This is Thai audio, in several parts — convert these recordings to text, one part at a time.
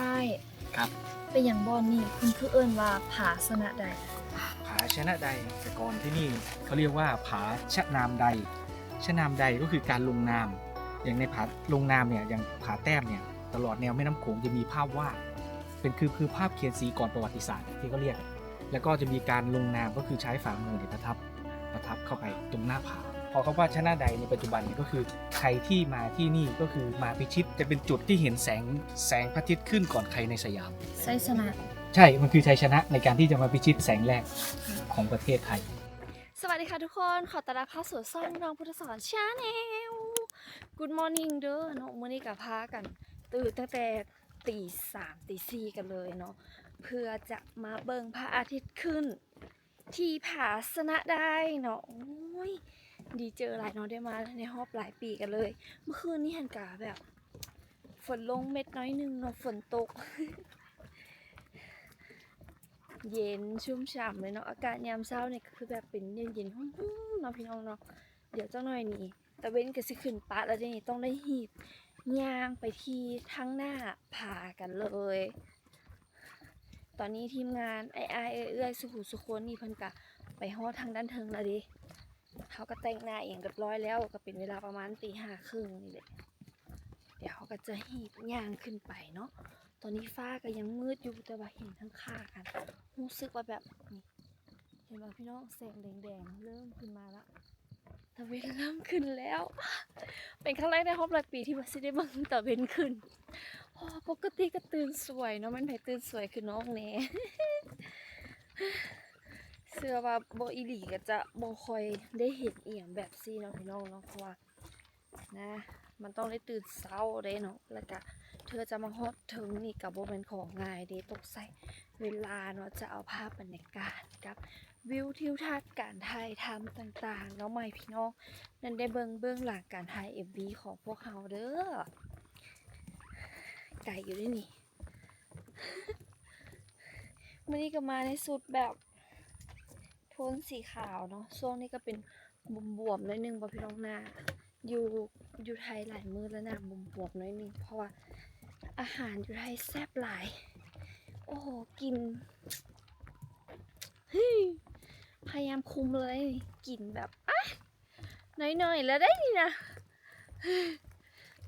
อ้ายครับ เป็นอย่างบอนนี่คุณคือเอิ้นว่าผาสนะใด ผาชนะใดแต่ก่อนที่นี่เขาเรียกว่าผาชะนามใดชะนามใดก็คือการลงนาม อย่างในผาลงนามเนี่ยอย่างผาแต้มเนี่ยตลอดแนวแม่น้ำโขงจะมีภาพวาดเป็นคือคือภาพเขียนสีก่อนประวัติศาสตร์ที่เขาเรียก แล้วก็จะมีการลงนามก็คือใช้ฝ่ามือเนี่ยประทับประทับเข้าไปตรงหน้าผา พอเขาว่าชนะใดในปัจจุบันเนี่ยก็คือใครที่มาที่นี่ก็คือมาพิชิตจะเป็นจุดที่เห็นแสงแสงพระอาทิตย์ขึ้นก่อนใครในสยาม ไซสนะ ใช่มันคือชัยชนะในการที่จะมาพิชิตแสงแรกของประเทศไทย สวัสดีค่ะทุกคน ขอต้อนรับเข้าสู่ช่องน้องพุทธสอนชาแนล Good morning เด้อเนาะมื้อนี้กับพากัน ตื่นตั้งแต่ตีสามตีสี่กันเลยเนาะเพื่อจะมาเบิ่งพระอาทิตย์ขึ้น ที่ผาสนะได้เนาะโอ้ย ดีเจอหลายเนาะได้มาในรอบหลายปีกันเลย เมื่อคืนนี้หันกาแบบ ฝนลงเม็ดน้อยหนึงเนาะฝนตก เย็นชุ่มฉ่ำเลยเนาะอากาศยามเช้าเนี่ยคือแบบเป็นเย็นเย็นๆหุ่มๆเนาะพี่น้องเนาะเดี๋ยวเจ้าหน่อยนี่ตะเว้นก็สิขึ้นปะแล้วนี่ต้องได้หีบย่างไปที่ทั้งหน้าผากันเลยตอนนี้ทีมงานไอ้ไอ้เอ้ยเอ้ยสุขุสุคนนี่เพิ่นกะไปฮอดทางด้านเทิงแล้วดิ เขาก็แต่งหน้าเองเรียบร้อยแล้วก็เป็นเวลาประมาณตีห้าครึ่งนี่แหละเดี๋ยวเขาก็จะหีบย่างขึ้นไปเนาะตอนนี้ฟ้าก็ยังมืดอยู่แต่ว่าเห็นทั้งค่ากันรู้สึกว่าแบบนี่เห็นไหมพี่น้องแสงแดงๆเริ่มขึ้นมาละตะเวนเริ่มขึ้นแล้ว เป็นครั้งแรกในรอบหลายปีที่มาซิได้บังตะเวนขึ้นปกติก็ตื่นสวยเนาะมันไผตื่นสวยคือน้องแน่ เสื้อว่าโบอีหลีก็จะโบคอยได้เห็นเอียงแบบซีเนาะพี่น้องเนาะเพราะว่านะมันต้องได้ตื่นเช้าเด้เนาะแล้วก็เธอจะมาฮอดถึงนี่กับโบเป็นของง่ายเด้ตกใส่เวลาเนาะจะเอาภาพบรรยากาศกับวิวทิวทัศน์การถ่ายทำต่างๆเนาะใหม่พี่น้องนั่นได้เบิ่งเบื้องหลังการถ่ายเอ็มวีของพวกเขาเด้อไก่อยู่ด้วยนี่มื่อนี้ก็มาในสุดแบบ โทนสีขาวเนาะช่วงนี้ก็เป็นบวมๆหน้อยหนึงบ่พี่น้องหน้า อยู่อยู่ไทยหลายมือแล้วหน้าบวมๆหน้อยหนึงเพราะว่าอาหารอยู่ไทยแซ่บหลาย โอ้โหกินฮพยายามคุมเลยกลิ่นแบบอะน่อยๆแล้วได้นี่นะ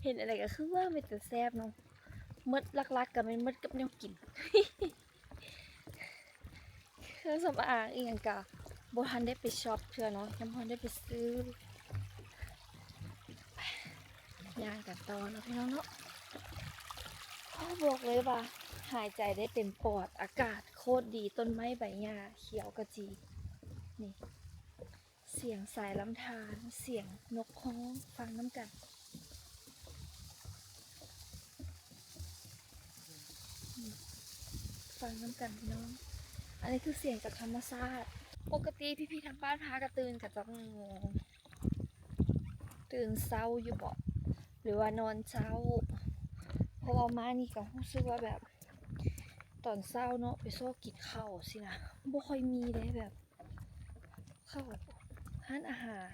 เห็นอะไรก็คือว่ามันจะแซ่บเนาะมดลักๆกับมันมดกับแนวกิน รื่องสำอางอีกอย่างกะบทันได้ไปช็อปเพื่อเนาะยังพอได้ไปซื้อยางกันต่อเนาะพี่น้องเนาะพ่อบอกเลยว่า หายใจได้เต็มปอดอากาศโคตรดีต้นไม้ใบหญ้าเขียวกระจี นี่ เสียงสายลำธารเสียงนกฮ้องฟังน้ำกันฟังน้ำกันพี่น้อง อันนี้คือเสียงจากธรรมชาติ ปกติพี่ๆทางบ้านพากระตื่นกับจังงงตื่นเศร้าอยู่บ่หรือว่านอนเช้า เพราะว่ามานี่ก็รู้สึกว่าแบบ ตอนเช้าเนาะไปโซกินข้าวสินะบ่ค่อยมีเลยแบบข้าวร้านอาหาร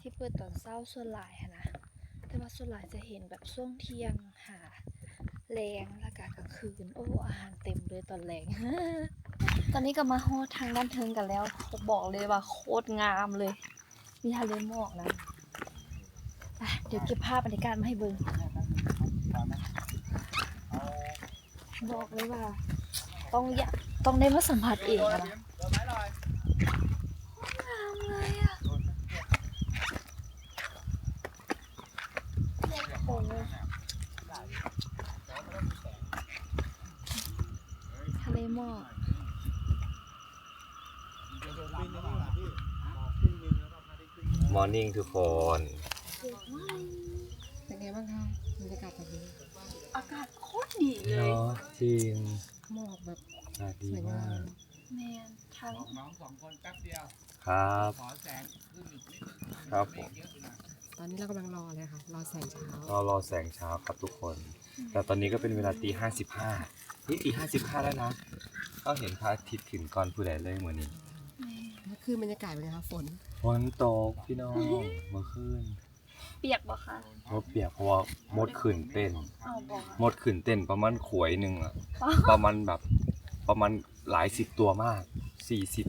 ที่เปิดตอนเช้าส่วนหลายหั้นนะ แต่ว่าส่วนหลายจะเห็นแบบช่วงเที่ยงหาแรงแล้วก็กลางคืน โอ้อาหารเต็มเลยตอนแรง ตอนนี้ก็มาฮอดทางด้านเทิงกันแล้วบอกเลยว่าโคตรงามเลย มีทะเลหมอกนะเดี๋ยวเก็บภาพบรรยากาศมาให้เบิ่งบอกเลยว่า ต้องอยากต้องได้มาสัมผัสเองนะงามเลยอะโอ้ทะเลหมอก มอร์นิ่งทุกคนสวยมากเป็นไงบ้างคะบรรยากาศตอนนี้อากาศโคตรดีเลย เนาะจริงหมอกแบบอากาศดีสวยงามากมแมนทางน้องสองคนแป๊บเดียว ครับ ขอแสงขึ้นอีกนิดนึงครับผม เยอะไปหน่อยตอนนี้เรากำลังรอเลยค่ะ รอแสงเช้าก็รอแสงเช้าครับทุกคน แต่ตอนนี้ก็เป็นเวลาตีห้าสิบห้านี่ตีห้าสิบห้าแล้วนะ ก็เห็นพระอาทิตย์ขึ้นก่อนผู้ใดเลยเหมือนนี้ แมนเมื่อคืนบรรยากาศเป็นไงคะฝน ฝนตกพี่น้องเมื่อคืนปียกบ่คะบ่เปียกเพราะว่ามดขึ้นเต้น เอาบ่มดขึ้นเต้นประมาณขวยหนึ่งอะอ๋อประมาณแบบ ประมาณหลายสิบตัวมากสี่สิบ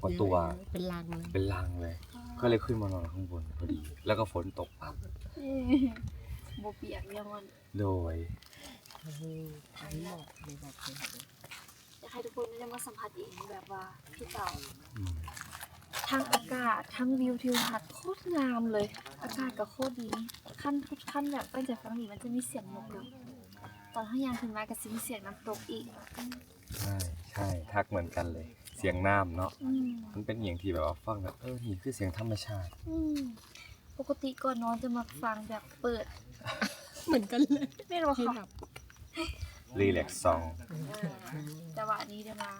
กว่าตัว เป็นลังเลยเป็นรังเลย ก็เลยขึ้นมานอนข้างบนพอดี แล้วก็ฝนตกปั๊บอืมบ่เปียกยังมันโดย โอ้โหทั้งหมอกเลยแบบนี้อยาก ให้ทุกคนได้มาสัมผัสเองแบบว่าพี่เต่าอืมทั้งอากาศทั้งวิวทิวทัศน์โคตรงามเลย อากาศก็โคตรดีขั้นขั้นแบบตั้งแต่ฟังนี้มันจะมีเสียงนกอยู่ตอนข้างยางขึ้นมาก็จะมีเสียงน้ำตกอีกใช่ใช่ทักเหมือนกันเลย เสียงน้ำเนาะอืมมันเป็นอย่างที่แบบว่าฟังแบบเออนี่คือเสียงธรรมชาติอืมปกติก่อนนอนจะมาฟังแบบเปิด เหมือนกันเลยไม่รู้ที่ค่ะแบบ รีแลกซ์ซอง แต่ว่าอันนี้จะมา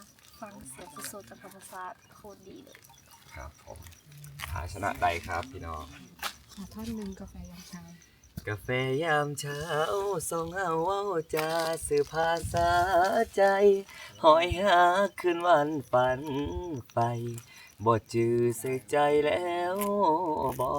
ฟังเสียงสดๆจากธรรมชาติโคตรดีเลย ครับผมภาชนะใดครับพี่น้อง ขอท่อนหนึ่งกาแฟยามเช้ากาแฟยามเช้าส่องเอาเว้าจาสื่อภาษาใจหอยหาคืนวันฝันไปบ่จือใส่ใจแล้วบ่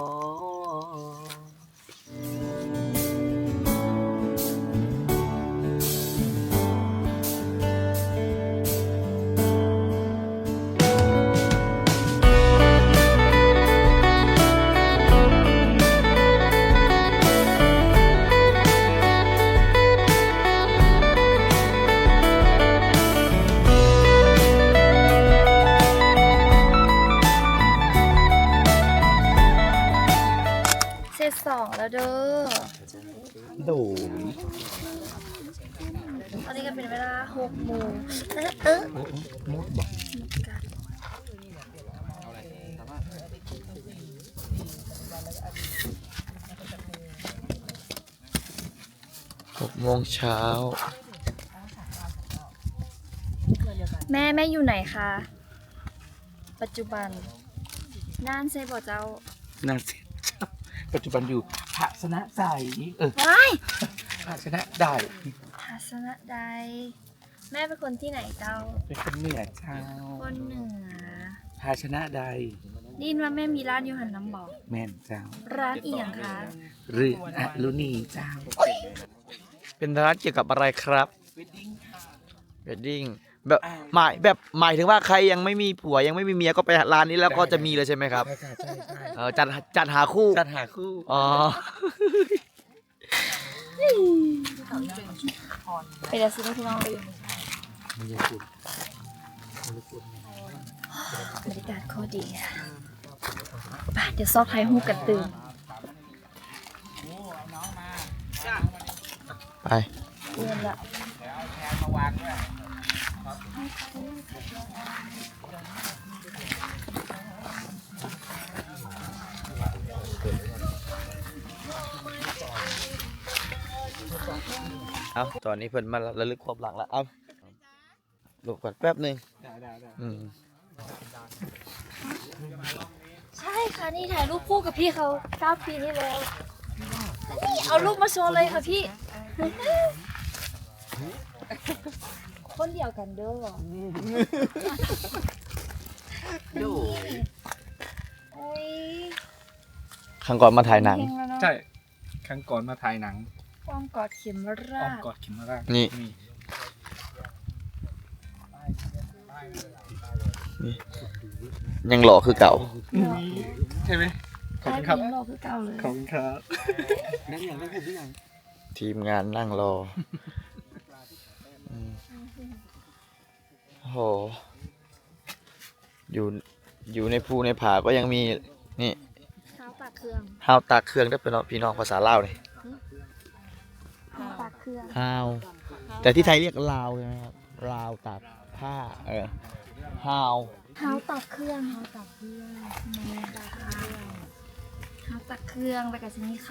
เซตสองแล้วเด้อโดตอนนี้ก็เป็นเวลาหกโมงเออเออมดบอกกันหกโมงเช้า แม่แม่อยู่ไหนคะ ปัจจุบันน่านเซบอกเจ้านาเสร็จ ปัจจุบันอยู่ภาชนะใสเออว้ายภาชนะได้ทัศนะใด แม่เป็นคนที่ไหนเจ้า เป็นคนเหนือเช้าคนเหนือภาชนะใดได้ยินว่าแม่มีร้านอยู่หันน้ำบอก แม่นเจ้า ร้านอีหยังคะหรืออลุนีเจ้า เป็นร้านเกี่ยวกับอะไรครับ เวดดิ้ง แบบหมายแบบหมายถึงว่าใครยังไม่มีผัวยังไม่มีเมียก็ไปร้านนี้แล้วก็จะมีเลยใช่ไหมครับใช่ใช่ใช่ใช่เออจัดจัดหาคู่จัดหาคู่อ๋อไปเดี๋ยวซื้อให้พี่น้องเลยมันจะสุดมันจะสุดบรรยากาศโคตรดีอะไปเดี๋ยวซอกไทยฮูกกันตื่นไปเรียนละ เอาตอนนี้เพิ่นมาระลึกความหลังแล้วเอาหลบก่อนแป๊บหนึ่งอืมใช่ค่ะนี่ถ่ายรูปคู่กับพี่เขาเก้าปีที่แล้วนี่เอารูปมาโชว์เลยค่ะพี่ คนเดียวกันเด้อดูโอ้ยครั้งก่อนมาถ่ายหนังเพลแล้วเนอะใช่ ครั้งก่อนมาถ่ายหนังอ้อมกอดเข็มราอ้อมชกอดเข็มมาราชนี่นี่ยังหล่อคือเก่า ใช่ไหมขอบได้คุณครับเพลงรอคือเก่าเลยขอบคุณครับนั่นอย่างได้ผมหรือยังทีมงานนั่งรออื ห อยู่อยู่ในภูในผาก็ยังมีนี่เท้าปากเครื่องห้าวตากเครื่องได้เป็นพี่น้องภาษาลาวเลยเท้าปากเครื่องห้าวแต่ที่ไทยเรียกลาวใช่ไหมครับลาวตากผ้าเออห้าวเท้าตักเครื่องเท้าตักเครื่องแม่ตักเครื่องเท้าตักเครื่องไปกับสิมีค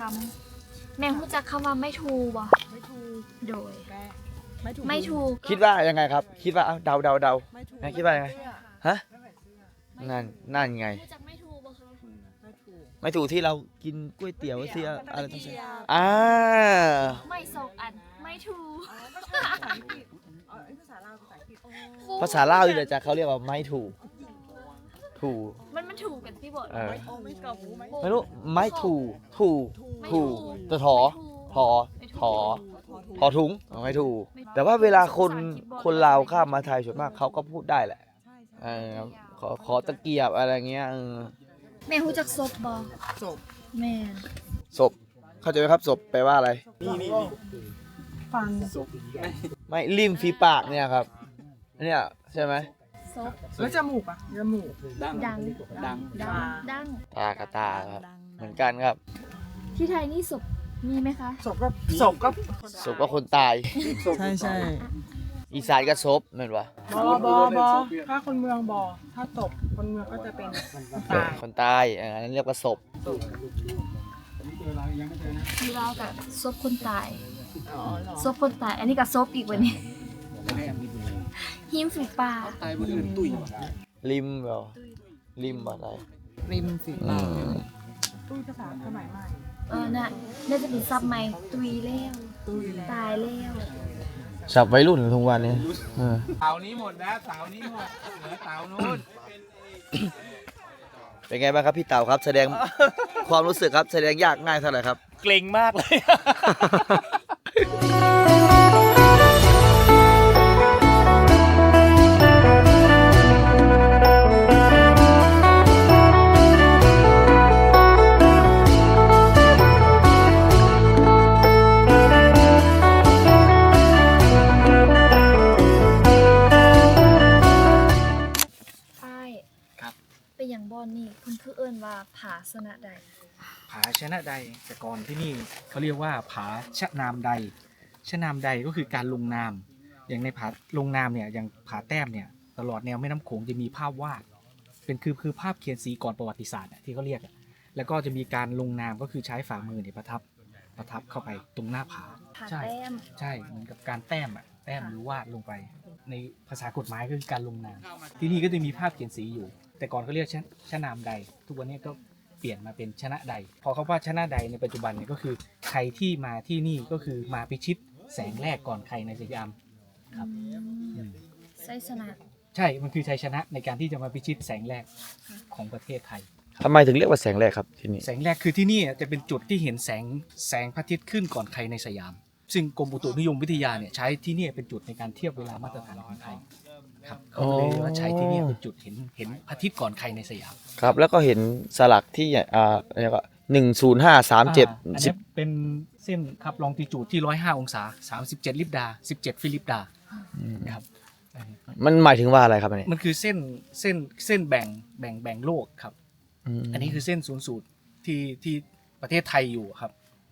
ำแม่รู้จักคำว่าไม่ถูบ่ไม่ถูกโดยแปะ ไม่ถูกไม่ถูกคิดว่ายังไงครับ คิดว่าเอาเดาเดาเดาไม่ถูกแม่คิดว่ายังไงฮะนั่นนั่นไง รู้จักไม่ถูกบ่คะไม่ถูกไม่ถูกที่เรากินก๋วยเตี๋ยวที่อะไรต้องใช้อ่าไม่สองอันไม่ถูกภาษาอังกฤษอ๋อภาษาลาวภาษาอังกฤษภาษาลาวนี่แหละจ้ะเขาเรียกว่าไม่ถูกถูกมันมันถูกกันที่บ่เออโอ้ไม่กับหูไหมไม่รู้ไม้ถูถูถูตัวถอถอถอ ถอถุงเอาไม้ถูแต่ว่าเวลาคนคนลาวข้ามมาไทยส่วนมากเขาก็พูดได้แหละใช่เออขอขอตะเกียบอะไรเงี้ยเออแม่ฮู้จักศพบ่จบแม่นศพ เข้าใจไหมครับศพแปลว่าอะไร ฟันไม่ริมฝีปากเนี่ยครับเนี่ยใช่ไหมศพแล้วจมูกอะจมูก ดังดังดังดัง ตากระตาครับ เหมือนกันครับ ที่ไทยนี่ศพ มีไหมคะ ศพก็ศพก็ศพก็คนตาย ใช่ใช่อีสานก็ศพเหมือนวะบอบอบอถ้าคนเมืองบอถ้าตบคนเมืองก็จะเป็นตายคนตายเอออันนั้นเรียกว่าศพที่เรากับศพคนตายอ๋อเหรอศพคนตาย อันนี้กับศพอีกวันนี้หิมฝีปากตายบนอื่นตุยริมเหรอริมอะไรริมฝีอืปากม ตุ้ยภาษาสมัยใหม่ เออน่ะน่าจะเป็นซับใหม่ตุยแล้วตุ้ยแล้วตายแล้วสับวัยรุ่นทุกวันนี้เออเสานี้หมดแล้วเสานี้หมดเหลือเสานู้นเป็นไงบ้างครับพี่เต่าครับ แสดงความรู้สึกครับ แสดงยากง่ายเท่าไหร่ครับ เกรงมากเลย ผาสนะใด ผาชนะใดแต่ก่อนที่นี่เขาเรียกว่าผาชะนามใด ชะนามใดก็คือการลงนาม อย่างในผาลงนามเนี่ยอย่างผาแต้มเนี่ยตลอดแนวแม่น้ำโขงจะมีภาพวาด เป็นคือคือภาพเขียนสีก่อนประวัติศาสตร์อะที่เขาเรียกอะแล้วก็จะมีการลงนามก็คือใช้ฝ่ามือเนี่ยประทับประทับเข้าไปตรงหน้าผา ผาใช่ แต้ม ใช่เหมือนกับการแต้มอะแต้มหรือวาดลงไป ในภาษากฎหมายก็คือการลงนามที่นี่ก็จะมีภาพเขียนสีอยู่ แต่ก่อนเขาเรียกชะชะนามใด ทุกวันนี้ก็เปลี่ยนมาเป็นชนะใด พอเขาว่าชนะใดในปัจจุบันเนี่ยก็คือใครที่มาที่นี่ก็คือมาพิชิตแสงแรกก่อนใครในสยามครับอืมไซสนะใช่มันคือชัยชนะในการที่จะมาพิชิตแสงแรกของประเทศไทย ทำไมถึงเรียกว่าแสงแรกครับที่นี่ แสงแรกคือที่นี่จะเป็นจุดที่เห็นแสงแสงพระอาทิตย์ขึ้นก่อนใครในสยาม ซึ่งกรมอุตุนิยมวิทยาเนี่ยใช้ที่นี่เป็นจุดในการเทียบเวลามาตรฐานของไทย ครับเขาก็เลยว่าใช้ที่นี่เป็นจุดเห็นเห็นพระอาทิตย์ก่อนใครในสยามครับ แล้วก็เห็นสลักที่อ่าอะไรก็หนึ่งศูนย์ห้าสามเจ็ดอ่าอันสินี้บเป็นเส้นครับลองติจูดที่ 105 องศา 37 ลิบดา 17 ฟิลิปดาครับอันนี้มันหมายถึงว่าอะไรครับอันนี้มันคือเส้นเส้นเส้นแบ่งแบ่งแบ่งโลกครับ มอันนี้คือเส้นศูนย์สูตรที่ที่ประเทศไทยอยู่ครับ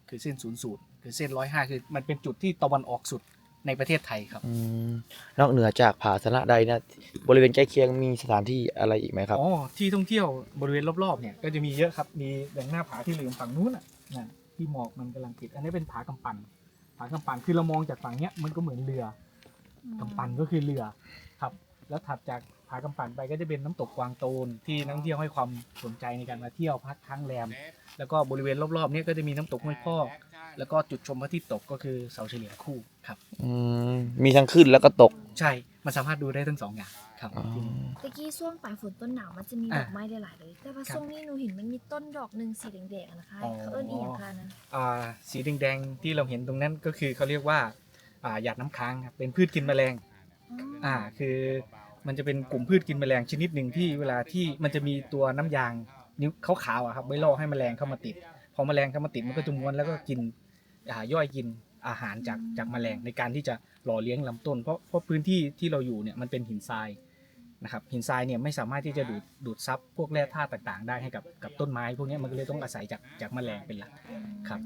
คือเส้นศูนย์สูตรคือเส้น105คือมันเป็นจุดที่ตะวันออกสุด ในประเทศไทยครับมนอกเหนือจากผาสนะใดเนะ บริเวณใกล้เคียงมีสถานที่อะไรอีกไหมครับ อ๋อ ที่ท่องเที่ยวบริเวณรอบๆเนี่ยก็จะมีเยอะครับ มีอย่างหน้าผาที่เหลืองฝั่งนู้นน่ะนั่นที่หมอกมันกำลังติด อันนี้เป็นผากำปั่นผากำปั่นคือเรามองจากฝั่งเนี้ยมันก็เหมือนเรือ กำปั่นก็คือเรือครับ แล้วถัดจากผากำปั่นไปก็จะเป็นน้ำตกกวางโตนที่นักท่องเที่ยวให้ความสนใจในการมาเที่ยวพักค้างแรม แล้วก็บริเวณรอบๆเนี้ก็จะมีน้ำตกห้วยพอก แล้วก็จุดชมพระอาทิตย์ตกก็คือเสาเฉลี่ยคู่ครับ อืมมีทั้งขึ้นแล้วก็ตก ใช่ มันสามารถดูได้ทั้งสองอย่างครับอ๋อ ที่นี่ ตะกี้ช่วงปลายฝนต้นหนาวมันจะมีดอะอกไม้หลายๆเลย แต่ว่าครับช่วงนี้หนูเห็นมันมีต้นดอกหนึ่งสีแดงๆนะคะอ๋อ เขาเอิ้นอีหยังคะนะอ่าสีแดงๆที่เราเห็นตรงนั้นก็คือเขาเรียกว่าอ่าหยาดน้ำค้างครับเป็นพืชกินแมลง อ่าคือ มันจะเป็นกลุ่มพืชกินแมลงชนิดหนึ่งที่เวลาที่มันจะมีตัวน้ำยางนิ้วขาวๆอะครับไว้ล่อให้แมลงเข้ามาติด พอแมลงเข้ามาติดมันก็จะม้วนแล้วก็กินย่อยกินอาหารจากจากแมลงในการที่จะหล่อเลี้ยงลำต้น เพราะเพราะพื้นที่ที่เราอยู่เนี่ยมันเป็นหินทรายนะครับหินทรายเนี่ยไม่สามารถที่จะดูดดูดซับพวกแร่ธาตุต่างๆ ได้ให้กับกับต้นไม้ พวกนี้มันก็เลยต้องอาศัยจากจากแมลงเป็นหลักครับ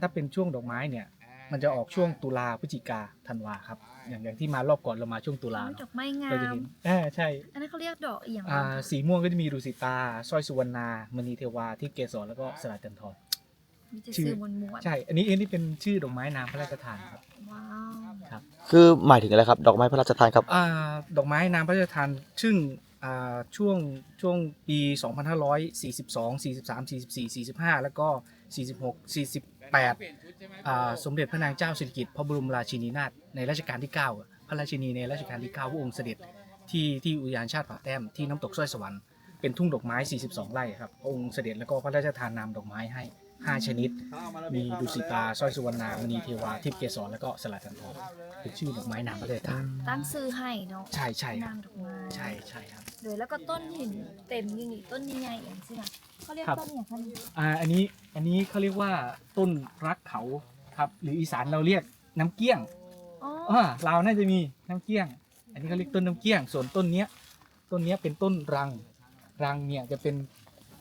ถ้าเป็นช่วงดอกไม้เนี่ย มันจะออกช่วงตุลาพฤศจิกาธันวาครับ อย่างอย่างที่มารอบก่อนเรามาช่วงตุลาดอกไม้งาเราจะเห็นอ่ใช่อันนั้นเขาเรียกดอกเอียงอ่าสีม่วงก็จะมีดุสิตาสร้อยสุวรรณามณีเทวาที่เกศรแล้วก็สลัดจันทร์ชื่อมวนใช่ อันนี้อันนี้เป็นชื่อดอกไม้น้ำพระราชทานครับว้าวครับคือหมายถึงอะไรครับ ดอกไม้พระราชทานครับอ่าดอกไม้น้ำพระราชทานซึ่งอ่าช่วงช่วงปี 2542 43 44 45 แล้วก็ 46 40 8สมเด็จพระนางเจ้าสิริกิติ์พระบรมราชินีนาถในรัชกาลที่ 9 พระราชินีในรัชกาลที่ 9 พระองค์เสด็จที่ที่อุทยานชาติป่าแต้มที่น้ำตกสร้อยสวรรค์เป็นทุ่งดอกไม้ 42 ไร่ครับพระองค์เสด็จแล้วก็พระราชทานนามดอกไม้ให้ 5 ชนิด มีดุสิตาสร้อยสุวรรณามณีเทวาทิพย์เกสรแล้วก็สลัดจันทองเป็นชื่อดอกไม้นามพระราชทานตั้งซื้อให้เนาะใช่ใช่ครันาบมดอกไม้ใช่ใช่ครับโดยแล้วก็ต้นเห็นเต็มอยังนี่ต้นใหญ่ๆอย่างสินะเขาเรียกครับต้นอย่างคะนี่อ่าอันนี้อันนี้เขาเรียกว่าต้นรักเขาครับ หรืออีสานเราเรียกน้ำเกี้ยงอ๋ออ่าลาวน่าจะมีน้ำเกี้ยง อันนี้เขาเรียกต้นน้ำเกี้ยง ส่วนต้นเนี้ยต้นเนี้ยเป็นต้นรังรังเนี่ยจะเป็น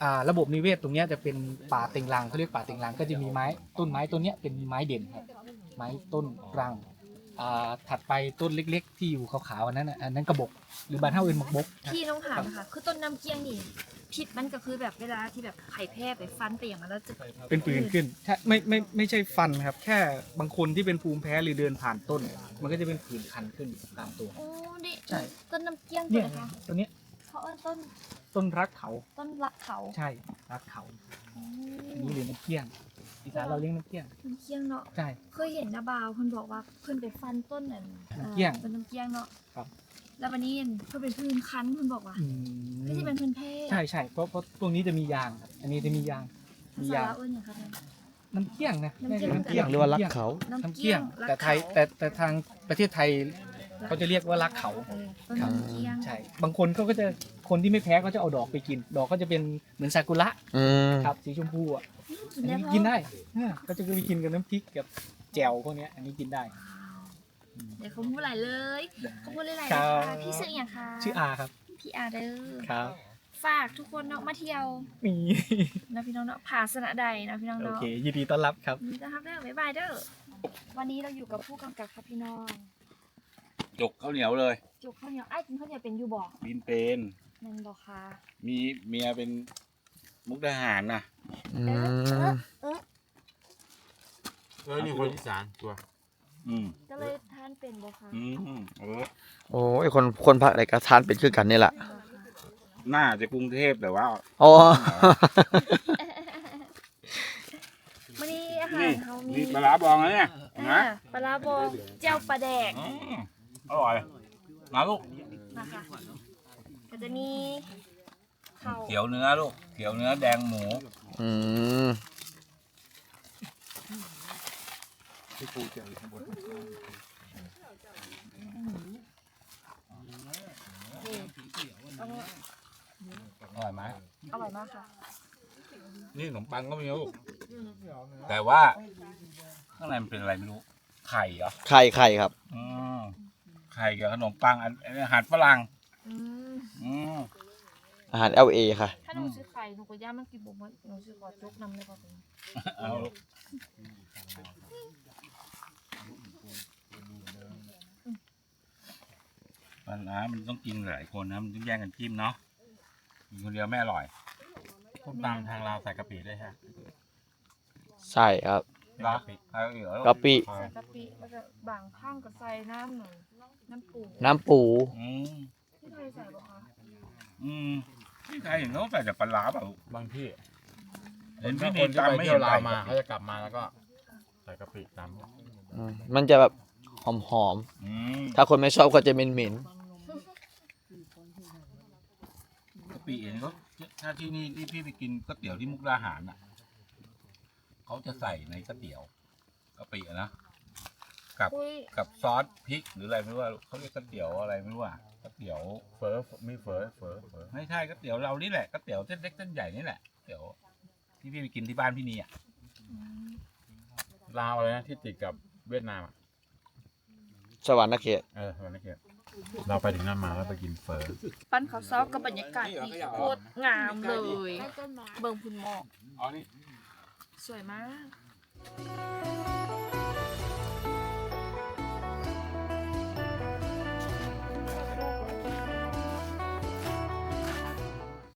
อ่าระบบนิเวศตรงเนี้ยจะเป็นป่าเต็งรังเขาเรียกป่าเต็งรังก็จะมีไม้ต้นไม้ต้นเนี้ยเป็นไม้เด่นครับไม้ต้นรังอ่าถัดไปต้นเล็ก ๆ ที่อยู่ขาวๆอันนั้นน่ะอันนั้นกระบอกหรือบานเท่าเอ็นหมกบกครับพี่ต้องถามนะคะคือต้นน้ำเกี้ยงนี่พิษมันก็คือแบบเวลาที่แบบไข่แพร่ไปฟันไปอย่างนั้นแล้วจะ เป็นปืนขึ้นใช่ไม่ไม่ไม่ใช่ฟันครับ แค่บางคนที่เป็นภูมิแพ้หรือเดินผ่านต้น มันก็จะเป็นผื่นคันขึ้นตามตัว โอ้ดิใช่ ต้นน้ำเกี้ยงตัเนี่วยไหนคะตัวเนี้ยเขาเอาต้น ต้นรักเขาต้นรักเขาใช่รักเขาอือันมนี้เรียนน้ำเกี้ยงอีสานเราเลี้ยงน้ำเกี้ยงน้ำเกี้ยงเนาะใช่ เคยเห็นนาบาวเพิ่นบอกว่าเพิ่นไปฟันต้นนั่นน้ำเกี้ยงเป็นน้ำเกี้ยงเนาะครับ แล้ววันนี้เพิ่นเป็นพื้นคันเพิ่นบอกว่าอืก็มที่เป็นพื้นแพร่ใช่ใช่เพราะเพราะตรงนี้จะมียางครับอันนี้จะมียาง ภามีษายาง ลาวเอิ้นหยังคะท่าน น้ำเกี้ยงนะน้ำเกี้ยงน่าจะเกี่ยงหรือว่ารักเขา น้ำน้ำเกี้เกี้ยยงงแต่ไทยแต่แต่ทางประเทศไทยเขาจะเรียกว่ารักเขา เออต้นน้ำเกี้ยง ใช่ บางคนเขาก็จะ คนที่ไม่แพ้ก็จะเอาดอกไปกิน ดอกก็จะเป็นเหมือนซากุระอืมครับสีชมพูอะกิอันนได้นี้ปะกินได้อ่าก็จะไปกินกับน้ำพริกกับแจ่วพวกเนี้ยอันนี้กินได้เดี๋ยวเขาพูดหลายเลยเขาพูดหลายๆครันะบคะพี่ชื่ออย่างคะชื่ออาครับพี่อาเด้อครับฝากทุกคนเนาะมาเที่ยวมีนะพี่น้องเนาะผาสนะใดนะพี่น้องโอเนาะเคยินดีต้อนรับครับ ยินดีต้อนรับเด้อบ๊ายบายเด้อวันนี้เราอยู่กับผู้กำกับครับพี่น้องจกข้าวเหนียวเลย จุกข้าวเหนียวไอ้ายกินข้าวเหนียวเป็นอยู่บอกบินเป็น นั่นบอกค่ะมีเมียเป็นมุกดาหารนะอืเออเอมอเออเออนี่คนอีสานตัว อืมก็เลยทานเป็นบอกค่ะอืมเออโอ้ยคนคนภาคไหนก็ทานเป็นคือกันนี่แหละบอกค่ะน่าจะกรุงเทพแต่ว่าอ๋อวันนี้อาหารนี่เขามีนี่ปลาร้าบองนะเนี่ยอ่านะปลาร้าบองเจ้าปลาแดกอืมอร่อยมาลูก นะคะ ก็จะมีข้าวเขียวเนื้อลูกเขียวเนื้อแดงหมูอืมเอาเนี่ยอร่อยไหมอร่อยมากค่ะนี่ขนมปังก็มีลูกแต่ว่าข้างในมันเป็นอะไรไม่รู้ ไข่เหรอไข่ไข่ครับ อืมไข่กับขนมปังอันอันนี้อาหารฝรั่งอืมอืม อาหาร LA ค่ะ ถ้าหนูซื้อไข่หนูก็ย่ามันกินบุกมันหนูซื้อขอจุกนำเลยก่อนเอาลูกมันนะมันต้องกินหลายคนนะมันต้องแย่งกันจิ้มเนาะกินคนเดียวไม่อร่อยต้มตำทางลาวใส่กะปิด้วยฮะใช่ครับกะปิใส่เหลือกะปิ ใส่กะปิแล้วก็บางข้างก็ใส่น้ำหน่อยน้ำปูน้ำปู อืมที่เคยใส่บ่คะอืม ที่ไทยเห็นเขาใส่แต่ปลาร้าเปล่าบางที่เห็นถ้าพี่คดีนที่ไปตำไม่เที่เห็ยวนลาใส่วมากะเขาปิจะกลับมาแล้วก็ใส่กะปิตามอืมมันจะแบบหอมอืมๆ ถ้าคนไม่ชอบก็จะเหม็นกะปิเห็นเขาถ้าที่นี่ที่พี่ไปกินก๋วยเตี๋ยวที่มุกดาหารอะเขาจะใส่ในก๋วยเตี๋ยวกะปิอะนะ คุยกับซอสพริกหรืออะไรไม่รู้ว่าเขาเรียกก๋วยเตี๋ยวอะไรไม่รู้อะก๋วยเตี๋ยวเฟอมีเฟอเฟอเฟอไม่ใช่ก๋วยเตี๋ยวเรานี่แหละก๋วยเตี๋ยวเส้นเล็กเส้นใหญ่นี่แหละก๋วยเตี๋ยวที่พี่ไปกินที่บ้านพี่นีอะลาวอะไรนะที่ติดกับเวียดนามอะๆสวรรค์เขตเออวันนี้เกียเราไปถึงนั่นมาแล้วไปกินเฟอปั้นข้าวซอกกับบรรยากาศนี่โคตรงามเลยเบิ่งพุ่นหมอกอ๋อนี่สวยมาก